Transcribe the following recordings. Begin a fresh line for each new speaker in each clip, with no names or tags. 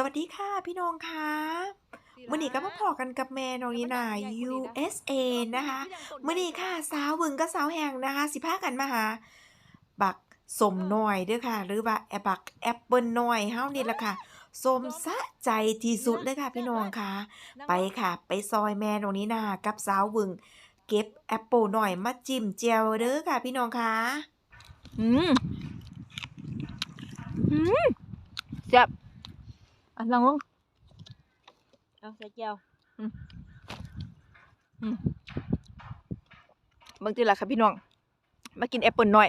สวัสดีค่ะพี่น้องค่ะมื่อนี้ก็มาพอกันกับแม่น้องนีนา USA นะคะมื่อนี้ค่ะสาววึงกับสาวแหงนะคะ สิพากันมาหา บักสมน้อยเด้อค่ะ หรือว่าแอบักแอปเปิลน้อยเฮานี่แหละค่ะสมสะใจที่สุดเลยค่ะพี่น้องค่ะ ไปค่ะ ไปซอยแม่น้องนีนากับสาววึง เก็บแอปเปิลหน่อยมาจิ้มแจวเด้อค่ะ พี่น้องค่ะ
อืมอืมแซ่บ อันลองลง
เอาใส่เจียว
บางทีล่ะค่ะพี่น้อง มากินแอปเปิลหน่อย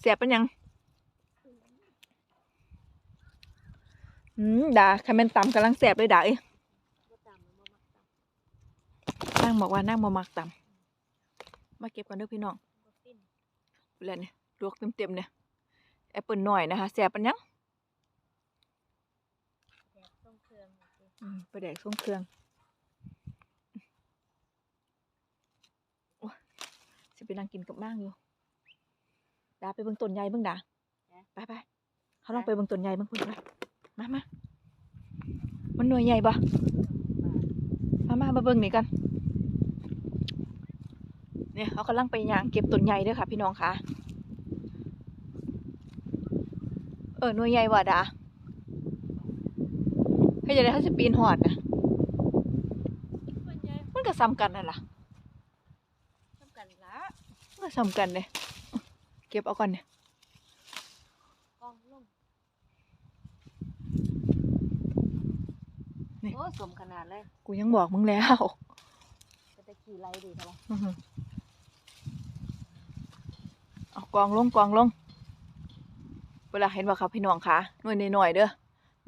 แซ่บเป็นหยังอืมด่าคาเมนตำกำลังแซ่บเลยด่าเอ้ย
บ่ตำแล้วบ่มักต
นั่งบอกว่านั่งมามักตำมาเก็บกันเด้อพี่น้องำ
บ่ฟิน
แล้วเนี่ยลวกเต็มๆเนี่ยแอปเปิลหน่อยนะคะแซ่บเป็นหยัง
แซ่บต้องเค รื่องโอเค
อืมไปแดกส่งเครื่องโอ้ยสิไปนั่งกินกับมั่งอยู่ดาไปเบิ่งต้นใหญ่เบิ่งดาไปไปเขาลองไปเบิ่งต้นใหญ่เบิ่งพุ่นไปมามามันหน่วยใหญ่ปะมามามาเบิ่งนี่กันเนี่ยเขากำลังไปย่างเก็บต้นใหญ่เด้อค่ะ พี่น้องค่ะเออหน่วยใหญ่ว่ะดา ให้จะได้เขาจะปีนหอดนะ
มันใหญ่
มันก็ซ้ำกันนั่นล่ะ
ทำกันละ
มันก็ซ้ำกันเลยเก็บเอาก่อนเนี่ย
กองลง
นี่
โอ้สมขนาดเลย
กูยังบอกมึงแล้ว
จะไปขี่ไล่ดีครับ
อื้อหือเอากองลงกองลงเวลาเห็นว่าครับพี่น้องคะหน่วยหน่อยๆเด้อ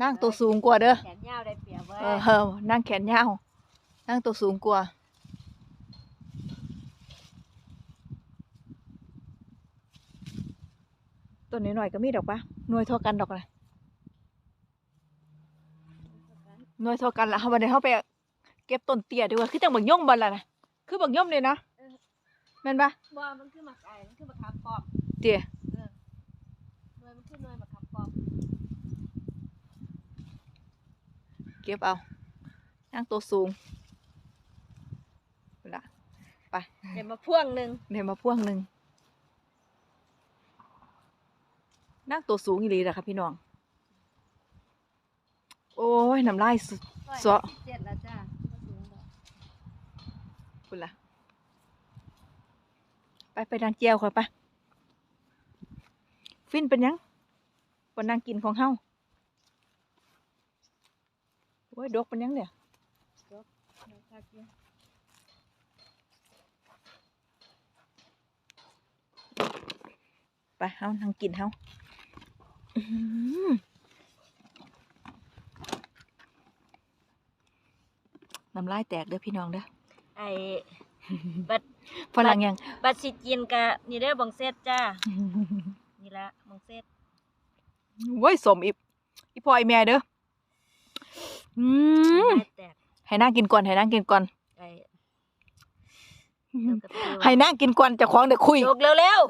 นั่งตัวสูงกว่าเด้อ
แขนยาวได้เปรียบเว้ย
เออเออนั่งแขนยาวนั่งตัวสูงกว่าตัวน้อยๆก็มีดอกปะหน่วยเท่ากันดอกเลยหน่วยเท่ากันละเขาบันไดเขาไปเก็บต้นเตี้ยดีกว่าคือจังบักย่อมบันละนะคือบักย่อมเลยนะแม่นปะ
บ่มันคือหมักไก่มันคือหมักขามปอม
เตี้ย
หน่วยมันคือหน่วยหมักขามปอม
เก็บเอานั่งตัวสูงเวลา
เดี๋ยวมาพ่วงหนึง
เดี๋ยวมาพ่วงหนึ่งนั่งตัวสูงอีหลีแหละค่ะพี่น้อง โอ้ยน้ำลายสุดสวะ
เจ็ดแล้วจ้าบ่สูงดอก
คุณล่ะ ไปไปดังเจียวค่อยไปะฟินเป็นหยังบนนางกินของเฮา โอ้ยดกเป็นหยังเนี่ย
เดี๋ยวพักเดียว
ไปเฮานั่งกินเฮาอื้อหือน้ำลายแตกเด้อพี่น้องเด้อ
ไอ้บัด
ฝรั่งยัง
บัดสิกินกะนี่เด้อบังเซตจ้านี่ละบังเซต
เว้ยสมอีอีพ่ออีแม่เด้อ อืม
น้ำลายแตก
ให้นั่งกินก่อนให้นั่งกินก่อน
ไอ้เดี๋ยวกระตือ
ให้นั่งกินก่อนเจะคล้าของเด็กคุย
จกเร็ว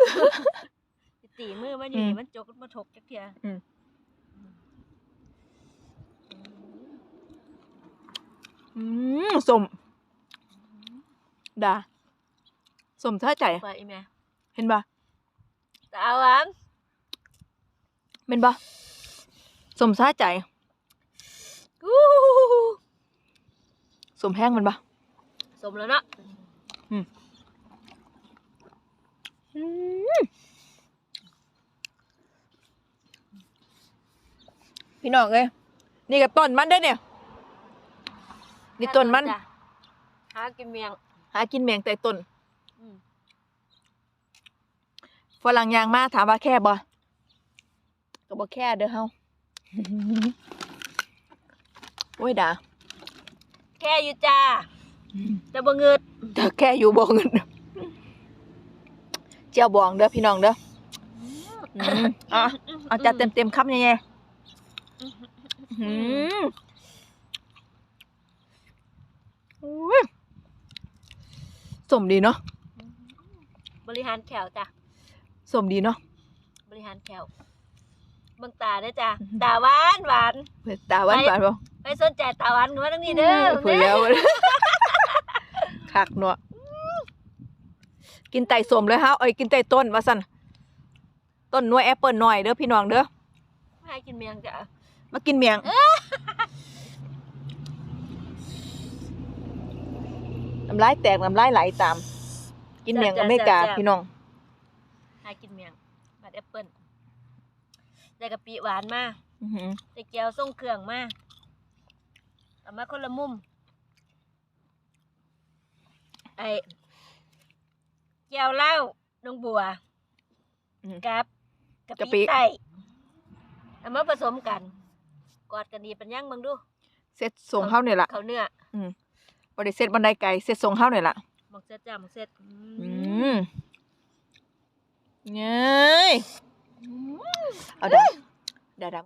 ๆตีมือมันอยู่
อืม
นี่มันจกมาถกจักเทีย
อืมอืมสมดาสมท่าใจ
ไปอีแม่
เห็นปะ
สาวหวาน
เป็นปะสมท่าใจ
อู้
สมแห้งมันปะ
สมแล้วเนาะ
พี่น้องเอ้ยนี่กับต้นมันเด้อเนี่ย นี่ต้นมัน
จ้ะหากินเมียง
หากินแมงแต่ต้น
อืม
ฝรั่งยางมาถามว่าแค่บ่ก็บ่แค่เด้อเฮา โอ้ยด่า
แค่อยู่จ้าแต่บ่เงืด
เธอแค่อยู่บ่เงินเจียวบองเด้อพี่น้องเด้ออืมอะเอาจัดเต็มเต็มๆคำยังไงอืมอุ้ยสมดีเนาะ
บริหารแขวจ้ะ
สมดีเนาะ
บริหารแขวเบิ่งตาเด้อจ้ะตาหวานหวาน
เผ็ดตาหวานหวานบ่
ไปสนใจตาหวานกันว่าตรงนี้เด้อ
พูดแล้วคักเนาะกินไต่สมเลยฮะเอ้ยกินไต่ต้นว่าซั่นต้นหน่วยแอปเปิลหน่อยเด้อพี่น้องเด้อ
ให้กินเมียงจ้ะ
มากินเมียงน้ำลายแตกน้ำลายไหลตาม กินเมียงอเมริกาพี่น้อง
ให้กินเมียงบัดแอปเปิ้ลได้กะปิหวานมา
อื้อหือ
ได้แก้วส่งเครื่องมา เอามาคนละมุม ไอ้แก้วเหล้าน้องบัว
อืม
กับกะ
กะปิ
ปิไต้เอามาผสมกัน กอดกันดีเป็นยังเบิ่งดู
เสร็จส่งเฮานี่ล่ะ
เขาเนื้อ
บ่ได้เสร็จบันไดไกลเสร็จส่งเฮานี่ล่ะ
หมกเสร็จจ้ะหมกเสร็จอื
อื
ม
มเย้ยเอาดาดาดา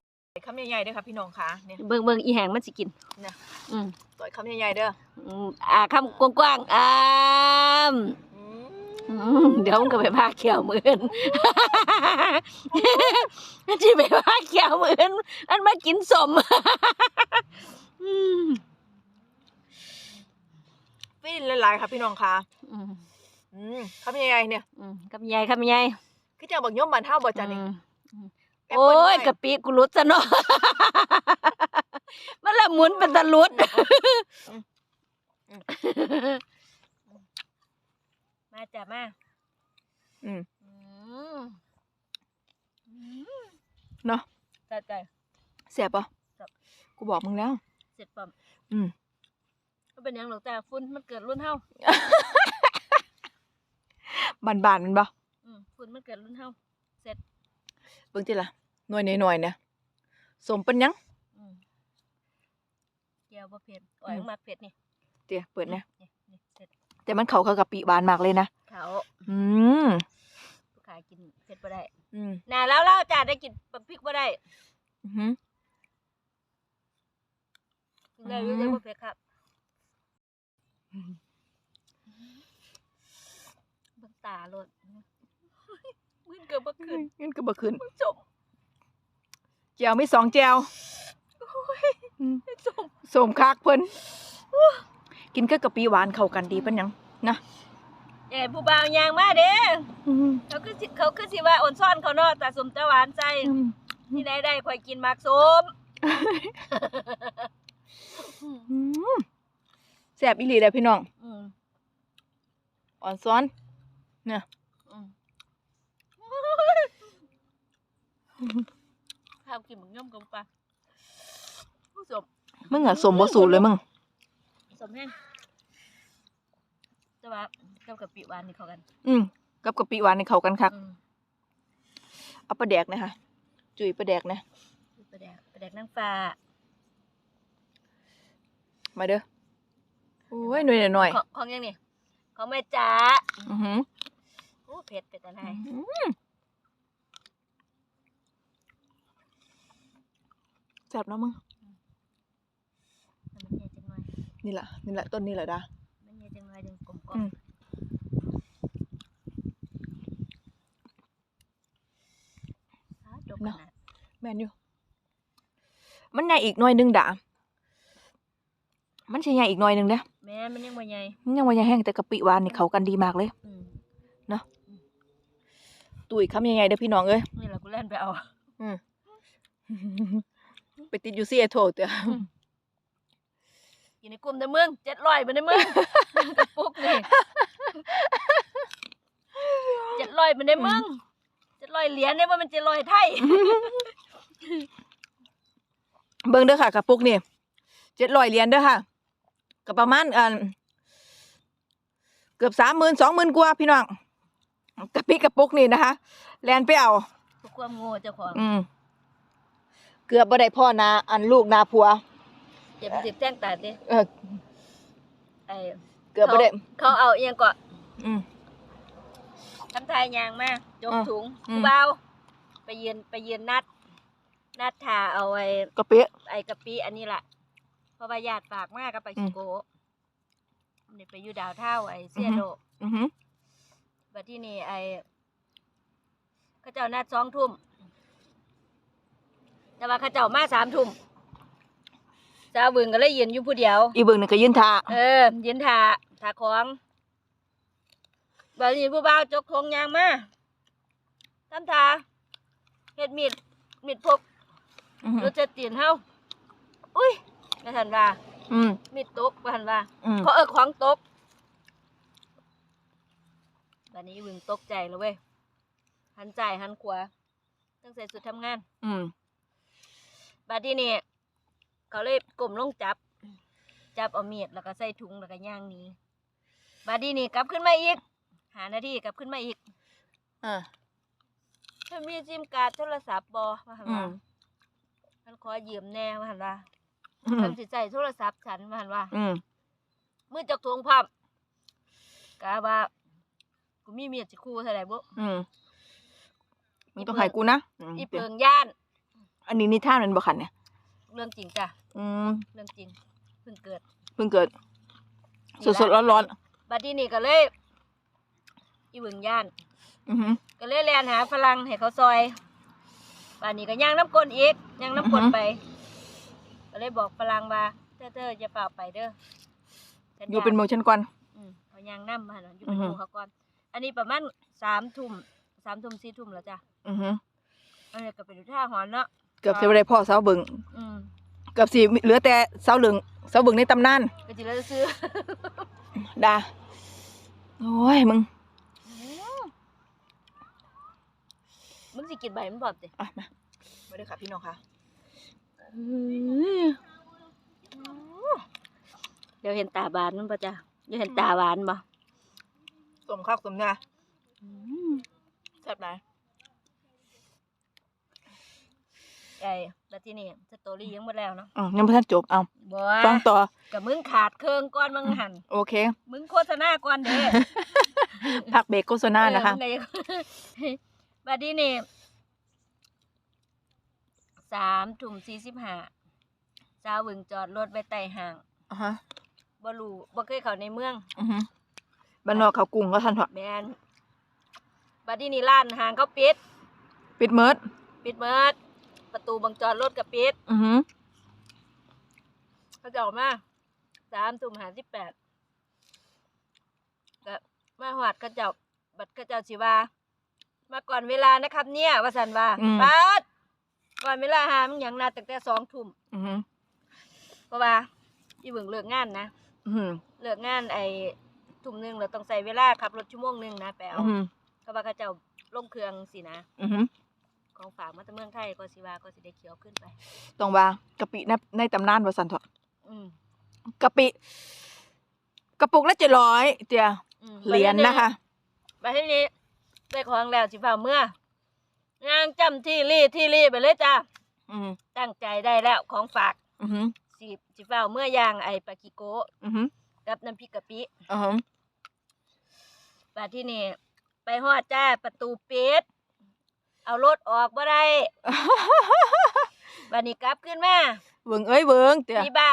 คำใหญ่ๆเด้อค่ะพี่น้องค่ะเนี่ย
เบิ่งเบิ่งอีแหงมันสิกิน
น่ะ
อืม
ต่อยคำใหญ่ๆเด้อ
อืมอ่าคำกว้างๆอ่ามอืมเดี๋ยวมันก็ไปพาเขียวมือนที่ไปพาเขียวมือนอันมากินสมอืม
ฟินหลายๆค่ะพี่น้องค่ะ
อืม
อืมคำใหญ่ๆเนี่ย
อืมกับยายครับยาย
คือจังบักย่อมบ้านเฮาบ่จ้ะนี่
อืม
แอปเปิ้ล
โอ้ย
น้
กะปิกูรุดซะเนาะ มันละหมุนเป็นตะลุด มาจ้ะมา
อืม
อืม
เนาะ
จัดใจ
แซ่บป่ะ
แซ่บ
กูบอกมึงแล้ว
เสร็จปั๊ม
อืม
มันเป็นหยังหรอกจ้ะฝุ่นมันเกิดรุ่นเฮา
บานๆมันบ่
อืมฝุ่นมันเกิดรุ่นเฮาเสร็จ
เบิ่งติล่ะ หน่วยหน่อยๆเนี่ยสมเป็นหยัง
อืมเกี่ยวบ่เผ็ดอ่อย
อืม
มาเผ็ดนี่
เดี๋ยวเปิดเนี่ย
นี่นี่เสร็จ
แต่มันเข้ากับกะปิบานมากเลยนะ
เขา
อืม
ผู้ขายกินเผ็ดบ่ได้
อืม
น่าแล้วแล้วจ้ะได้กินปลาพริกบ่ได้
อื้อหือ
กินได้
อืม
เรื่อยๆบ่เผ็ดครับเบิ่งตาโลดมึนเกือบบ่ขึ้น
เงินก็บ่ขึ้น
จม
แจวมีสองแจวอืม
จม
สมคักเพิ่นกินกับกะปิหวานเข้ากันดีปานหยังนะ
เอ้ผู้บ่าวยางมาเด้
อืม
เขาคือสิเขาคือสิว่าอ่อนซ่อนเขาเนาะแต่สมตะหวานใจ
อืม
ที่ได้ได้ข่อยกินหมากสม
อืมแซ่บอีหลีเด้อพี่น้อง
อืม
อ่อนซ้อน เนี่ย
อืม ข้าวกินหมึกย่อมกับปลาผู้สม
มึงอะสมบ่สูตรเลยมึง
สมแห้งแต่ว่ากับกะปิหวานนี่เข้ากัน
อืมกับกะปิหวานนี่เข้ากันคัก
อืม
เอาปลาแดกนะคะจุยปลาแดกนะ
ปลาแดกปลาแดกนางฟ้า
มาเด้อโอ้ยหน่อยหน่อย
ของของยังนี่ของแม่จ๋า
อือหือ
โอ้เผ็ดเป็ดแต่นาย
อืม แซ่บเนาะมึง
มันเย็นจังหน่อย
นี่แหละนี่แหละต้นนี้แหละดา
มันเย็นจังหน่อยดึงกลมกล
อื
ม
ม
จบขนาด
แม่นอยู่มันใหญ่อีกหน่อยหนึงดามันใช่ใหญ่อีกหน่อยหนึงเด้อ
แม่มันยังบ่ใหญ่
มันยังว่าใหญ่แห้งแต่กะปิหวานนี่เข้ากันดีมากเลย
อืม
ตุ้ยคำใหญ่ๆเด้อพี่น้องเอ้ย
นี่แหละกูเล่นไปเอา
ไปติดอยู่ซีแอตเทิลเด้อ
อยู่ในกลุ่มในเมืองเจ็ดร้อยไปในเมืองกระปุกนี่เจ็ดร้อยไปในเมืองเจ็ดร้อยเหรียญเนี่ยว่ามันเจ็ดร้อยไทย
เบิ่งเด้อค่ะกระปุกนี่700เหรียญเด้อค่ะก็ประมาณอันเกือบ30,000 20,000กว่าพี่น้องกะปิกระปุกนี่นะคะแลนไปเอา
ทุกความโง่เจ้าของ
อืม เกือบบ่ได้พ่อนาอันลูกนาผัว
อย่าไปติดแจ้งตาดิ
เออ
ไอ้
เกือบบ่ได้
เขาเอาเอียงก็
อืม
ทำทายยางมาจก
อะ
ถุง
อืม
กูเบาไปยืนไปยืนนัด นัดทาเอาไอ้
กะปิ
ไอ้กะปิอันนี้ล่ะเพราะว่าญาติฝากมากกับไป
อื
ชิ
ม
โกะนี่ไปอยู่ดาวเท่าไอ้เซียโด
อือหือ
บัดที่นี่ไอ้เขาเจ้านัดสองทุ่ม แต่ว่าเขาเจ้ามาสามทุ่มสาวบึงก็เลยยืนอยู่ผู้เดียว
อีเบิ่งนี่ก็ยืนท่า
เออยืนท่าท่าของบัดนี้ผู้บ่าวจกทงยางมาทำท่าเฮ็ดมีดมีดพก
อือหือ
รถจะตีนเฮาอุ้ยไม่ทันว่า
อืม
มีดตกไม่ทันว่า
อืม
เขาเออของตกบัดนี้บึงตกใจแล้วเว้ยหันใจายหันขวาตั้งใส่สุดทำงาน
อืม
บัดนี้นี่เขาเลยกลมลงจับ จับเอามีดแล้วก็ใส่ถุงแล้วก็ย่างหนี้บัดนี้นี่กลับขึ้นมาอีก หานาทีกลับขึ้นมาอีก
อ่า
ถ้ามีซิมการ์ดโทรศัพท์บอมาหัน
อื
ว่าม มันขอยืมแน่มาหันว่า
อืม
ทำสิใส่โทรศัพท์ฉันมาหันว่า
อืม
มือจักทวงพับกะว่ากูมีเมียสิคู่เท่าไหร่บ่
อืมมึงต้องให้กูนะม
อีเพิงย่าน
อันนี้นิทานแมันบ่คันเนี่ย
เรื่องจริงจ้ะ
อืม
เรื่องจริงเพิ่งเกิด
เพิ่งเกิด สดๆร้อน
บัดนี้นี่ก็เลยอีเพิงย่าน
ๆอือหือ
ก็เลยแล่นหาฝรั่งให้เขาซอยบัดนี้ก็ย่างน้ำกลนอีกย่างน้ำกลน
อือฮึ
ไป ก็เลยบอกฝรั่งว่าเธอเธออย่าเปล่าไปเด้อฉั
อยู่เป็นหมู่ฉันก่อน
อืมเขาย่างน้ำมาเนาะอยู่เป็น
อือ
ห
ฮึ
มู่เขาก่อน อันนี้ประมาณสามทุ่มสามทุ่มสี่ทุ่มแล้วจ้ะ
อือหือ
อันนี้ก็เป็นอุท่าหรณ์เนาะ
เกือบสิบ่ได้พ่อสาวเบิ่ง
อืม
เกือบสิเหลือแต่สาวเหลืองสาวเบิ่งในตำนาน
ก็จิเลยซื้อ
ดาโอ้ยมึง
มึงสิกินใบมันพร้อมสิ
อะมามาเด้อค่ะพี่น้องค่ะ
เดี๋ยวเห็นตาบานมันปะจ้ะเดี๋ยวเห็นตาหวานบ่
สมข้าวสมเนื้อแซ่บหลาย
ไอ้แล้วที่นี่สตอรี่ยังหมดแล้วเนาะ
อ๋อยังบ่ทันจบเอา
บ่
ฟังต่อ
กับมึงขาดเครื่องก่อนมึงหัน
โอเค
มึงโฆษณาก่อนเด้
พักเบรกโฆษณานะคะ
เออมึงก็ยังบัดนี้นี่สามทุ่มสี่สิบห้าสาววึงจอดรถไว้ใต้ห้าง
อ่าฮะ
บ่รู้บ่เคยเข้าในเมือง
อือหือบ้านนอกเขาวกรุงก็ทันเถอะ
แมนบัดนี้นี่ร้านห้างเขาปิด
ปิดเมิด
ปิดเมิด ประตูบังจอดรถก็ปิด
อือหือ
เขาจะออกมาสามทุ่มห้าสิบแปดก็มาหอดเขาเจ้าบัดเขาเจ้าสิว่ามาก่อนเวลานะครับ เนี่ยว่าสันว่า
อืม
ปัดก่อนเวลาหามันหยังนัดตั้งแต่สองทุ่ม
อือหือ
เพราะว่าอีเบิ่งเลิกงานนะ
อือหือ
เลิกงานไอ้ทุ่มหนึงเราต้องใส่เวลาขับรถชั่วโมงหนึงนะแปล
อือหือ
เขาว่าเขาเจ้าลงเครื่องสินะ
อือหือ
ของฝากมาจากเมืองไทยก็สิว่าก็สิได้เขียวขึ้นไป
ต้องว่ากะปิในในตำนานว่าซั่นเถอะ
อืม
กะปิ กระปุกละ700เตีย
อืม
เหรียญนะคะ
ไปที่นี้ได้ของแล้วสิฝ่าเมื่องานจำที่รีที่รีไปเลยจ้า
อืม
ตั้งใจได้แล้วของฝาก
อือหือ
สิสิฝ่าเมื่อย่างไอ้ปากิโกะ
อือหือ
กับน้ำพริกกะปิ
อือหือ
ไปที่นี่ไปฮอดจ้าประตูปิด เอารถออกบ่ได้บัดนี้กลับขึ้นมา
เบิ่งเอ้ยเบิ่งเตีย
พี่บ้า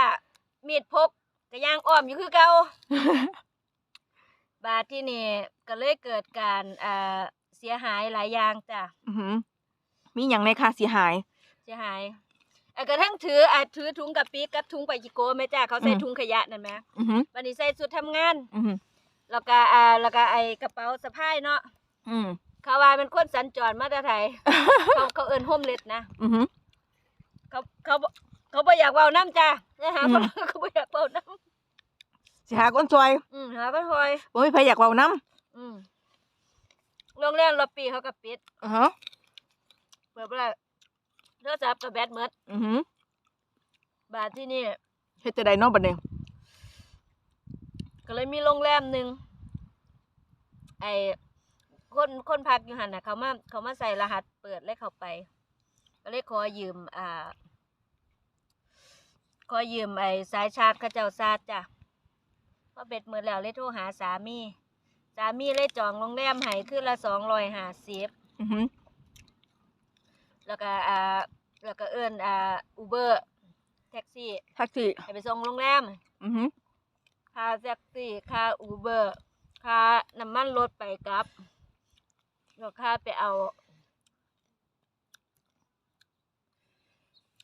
มีดพกก็ย่างอ้อมอยู่คือเก่าบาดที่นี่ก็เลยเกิดการอ่าเสียหายหลายอย่างจ้ะ
อือหือมีหยังในค่าเสียหาย
เสียหายอะกระทั่งถืออะถือถุงกับปีกกับถุงไปจิโกแม่จ้าเขาใส่
อืม
ถุงขยะนั่นไหม
อือหือ
วันนี้ใส่สุดทำงาน
อือหือ
แล้วก็อ่าแล้วก็ไอ้กระเป๋าสะพายเนาะ
อืม
เขาว่าเป็นคนสัญจรมาแต่ไทยเขาเขาเอิ้นโฮมเลสนะ
อือหือ
เขาเขาบ่เขาบ่อยากเว้าน้ำจ้านะฮะ
อืม
เขาบ่อยากเว้าน้
สิหาคนซอยำ
อืมหาก็คอย
บ่มีไผอยากเว้านำ
อืมโรงแรมรอบปีเขาก็ปิด
อือฮะ
เปิดบ่ได้โทรศัพท์ก็แบตหมด
อือหือบา
ทที่นี่
เฮ็ดจังได๋เนาะบัดนี้
ก็เลยมีโรงแรมหนึ่งไอ้ คนคนพักอยู่หันน่ะเขามาเขามาใส่รหัสเปิดแล้วเข้าไป ก็เลยขอยืมอ่า ขอยืมไอ้สายชาร์จเขาเจ้าชาร์จจ้ะพอเบ็ดหมดแล้วเลยโทรหาสามี สามีเลยจองโรงแรมให้คืนละสองร้อยห้าสิบ
อือหือ
แล้วก็อ่าแล้วก็เอิ้นอ่าอูเบอร์แท็กซี่
แท็กซี่
ให้ไปส่งโรงแรม
อือหือ
ค่าแท็กซี่ค่าอูเบอร์ค่าน้ำมันรถไปกลับ แล้วค่าไปเอา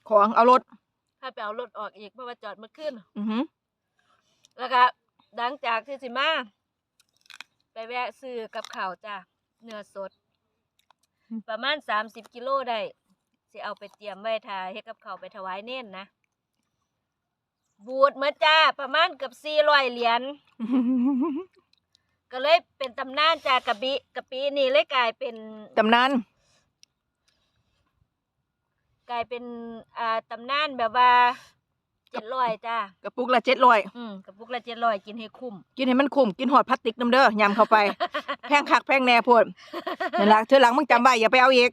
ของเอารถ
ถ้าไปเอารถออกอีกเพราะว่าจอดเมื่อคืน
อือหือ
แล้วก็หลังจากที่สิมาไปแวะซื้อกับข้าวจ้ะเนื้อสด ประมาณสามสิบกิโลได้สิเอาไปเตรียมไว้ทาเฮ็ดกับข้าวไปถวายเน้นนะบูดเมื่อจ้าประมาณเกือบสี่ร้อยเหรียญ ก็เลยเป็นตำนานจากกะบิกะปินี่เลยกลายเป็น
ตำนาน
กลายเป็นอ่าตำนานแบบว่าเจ็ดร้อยจ้าก
ระปุกละเจ็ดร้อย
อืมกระปุกละเจ็ดร้อยกินให้คุ้ม
กินให้มันคุ้มกินหอดพลาสติกน้ำเด้อยำเข้าไป แพงคักแพงแน่โพดนั่นละเธอหลังมึงจำไว้อย่าไปเอาอีก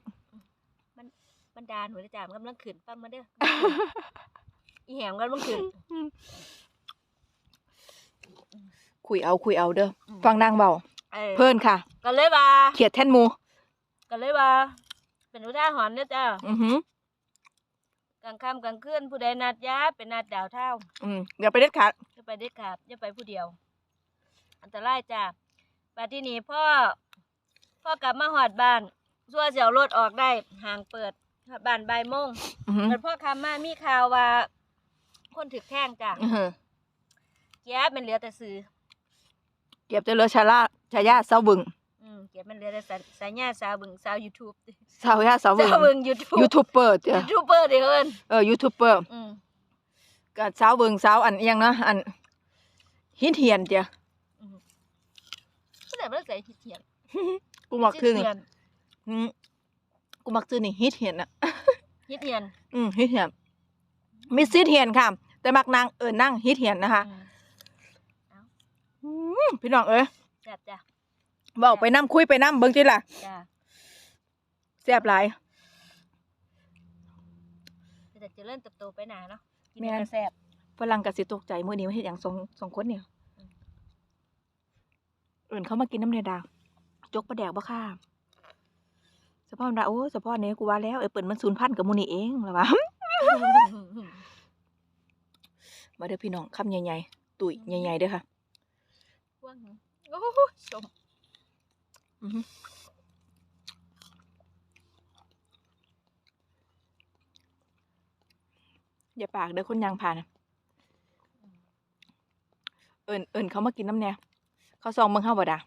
บรรดาหนูเลยจ้ามันกำลังขึ้นฟังมาเด้ออีแหมกันมันขึ้น
คุยเอาคุยเอาเด้ออ
ม
ฟังนางเบา
เออ
เพิ่นค่ะ
ก็เลยว่า
เขียดแท่นหมู
ก็เลยว่า เป็นอุทาหรณ์เด้อจ้า
อือหือก
ลางค่ำกลางคืนผู้ใดนัดยาเป็นนัดดาวเท่า
อืมอย่าไปเด็ดขาด
อย่าไปเด็ดขาดอย่าไปผู้เดียว อันตรายจ้าบัดที่นี้พ่อพ่อกลับมาหอดบ้านซัวเสียวรถออกได้ห่างเปิดฮอดบ้านบ่ายโมง
อือหือ
แล้วพ่อคำมามีข่าวว่า คนถึกแท่งจ้ะ
อือหือ
เกียบมันเหลือแต่ซื้อ
เก็บเจริญชาลาชายาเสาบึง
อืมเกียบมันเหลือแต่สาสายญาสาวบึงสาวยูทูบ
สาวยาเสาบึง
สาวบึงยูทูบ
ยูทูบเบอร์จ้ะ
ยูทูบเบอร์เด้อเอิ้น
เออยูทูบเบอร์
อืม
ก็สาวบึงสาวอันเอียงเนาะอันหินเหียนจ้ะ
อืมผู้ใดบ่ได้ใส่หิเทียน
กูมักชื่อนี่
เทียน
อืมกูมักชื่อนี่ฮิตเหียนอะ
หิเทียน
อืมฮิตเหียนมิสซิเหียนค่ะ แต่มักนางเอิญนั่งฮิตเหียนนะคะ
อืม
อืม พี่น้องเอ้ย
แซ่บจ้ะ
เว้าไปน้ำคุยไปน้ำเบิ่งจิล่ะ
จ้ะ
แซ่บหลาย
แต่เจริญเติบโตไปหนาเนาะกิน
แม่น
แล้วก็แซ่บ
ฝรั่งก็สิตกใจมื้อนี้ว่าเฮ็ดหยังสองสองคนเนี่ยเอิ้นเขามากินน้ำเนดาจกปลาแดกบ่ค่ะสะพอนว่าโอ้สะพอนนี้กูว่าแล้วไอ้เปิ้นมันสูญพันธุ์กับหมู่นี่เองล่ะวะมาเด้อพี่น้องคำใหญ่ๆตุ๋ยใหญ่ๆเด้อค่ะ
ว่างโอ้โหชม
อือหืออย่าปากเด้อคนยางผ่านน่ะเอิ้นเอิ้นเขามากินน้ำแหน่เขาซองเบิ่งเฮาบ่ดา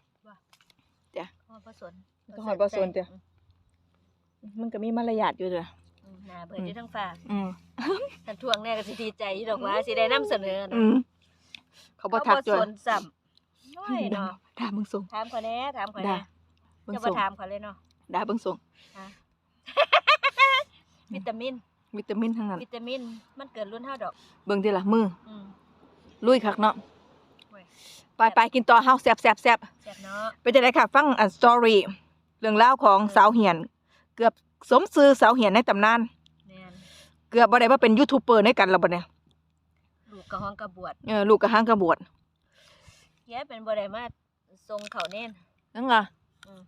หอดผสน
หอดบ่สนจ้ะมันก็มีมารยาทอยู่เด้อ
อืมหน้าเบิดอยู่ทั้งฟ้า
อืม
กันทวงแน่ก็สิดีใจอยู่ดอกว่าสิได้นำเสนอนะ
อืมเขาบ่ทัก
เขา
จ้ะ
สนซ้ำ น้อยเนาะ
ด่าเบิ่งส่ง
ถามเขาแหน่ถามเขาแห
ด่า
น่
เบิ่ง
จะ
ส่
มางถามเขาเลยเนาะ
ด่าเบิ่งส่ง
ฮะวิตามิน
วิตามินทั้งนั้น
วิตามิน มันเกิดรุ่นเท่าดอก
เบิ่งติล่ะมือ
อืม
ลุยคักเนาะ
โอ้ย
ไปไปกินต่อเฮาแซ่บแซ่บแซ่บ
แซ่บเนาะ
ไปจะได้ค่ะ ฟังอันสตอรี่เรื่องราวของ
เออ
สาวเหียน เกือบสมซื่อสาวเหียนในตำนาน
แม่น
เกือบบ่ได้มาเป็นยูทูบเบอร์ในกันแล้วบัดเนี่ย
ลูกกระห้องกระบวด
เออลูกกระหังกระบวด
แกเป็นบ่ได้มาทรงเขาเน่น
นั่นไง
อืม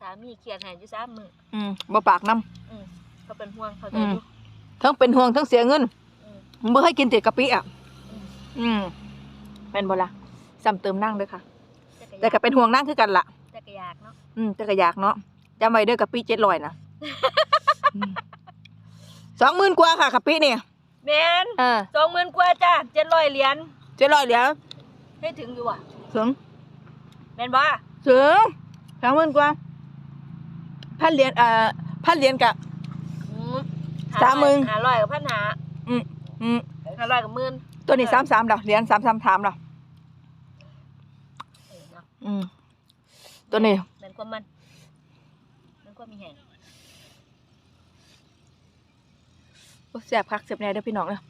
สามีเครียดให้อยู่3มื้อ
อืมบ่ปากน้
อืมเขาเป็นห่วงเขาใจ
อืม
อยู่ำ
ทั้งเป็นห่วงทั้งเสียเงิน
อืม
มึงบ่ให้กินแต่กะปิอะ
อืม
อืมแม่นบ่ล่ะซ้ำเติมนั่งเด้อค่ะ
แต่
แต่ก็เป็นห่วงนั่งคือกันล่ะ
แต่ก็อยากเนาะ
อืมแต่ก็อยากเนาะจำไว้เด้อกะปิเจ็ดร้อยนะสองหมื่นกว่าค่ะกะปิเนี่ย
แม่น
เออ
20,000กว่าจ้า700เหรียญ
เจ็ดร้อยเหรียญ
ให้ถึงอยู่อะ
ถึง
แม่นบ่
ถึงสองหมื่นกว่าพันเหรียญเอ่อพันเหรียญกะ
อืม
สามหมื่น
500กับพันหา
อืมอืม
500กับหมื่น
ตัวนี้สามสามดอกเหรียญสามสามสามดอก
เออเนาะ
อืมตัวนี้
แม่นความมันมันก็มีแหง
โอ้ แซ่บคักแซ่บแน่เด้อพี่น้องเนาะ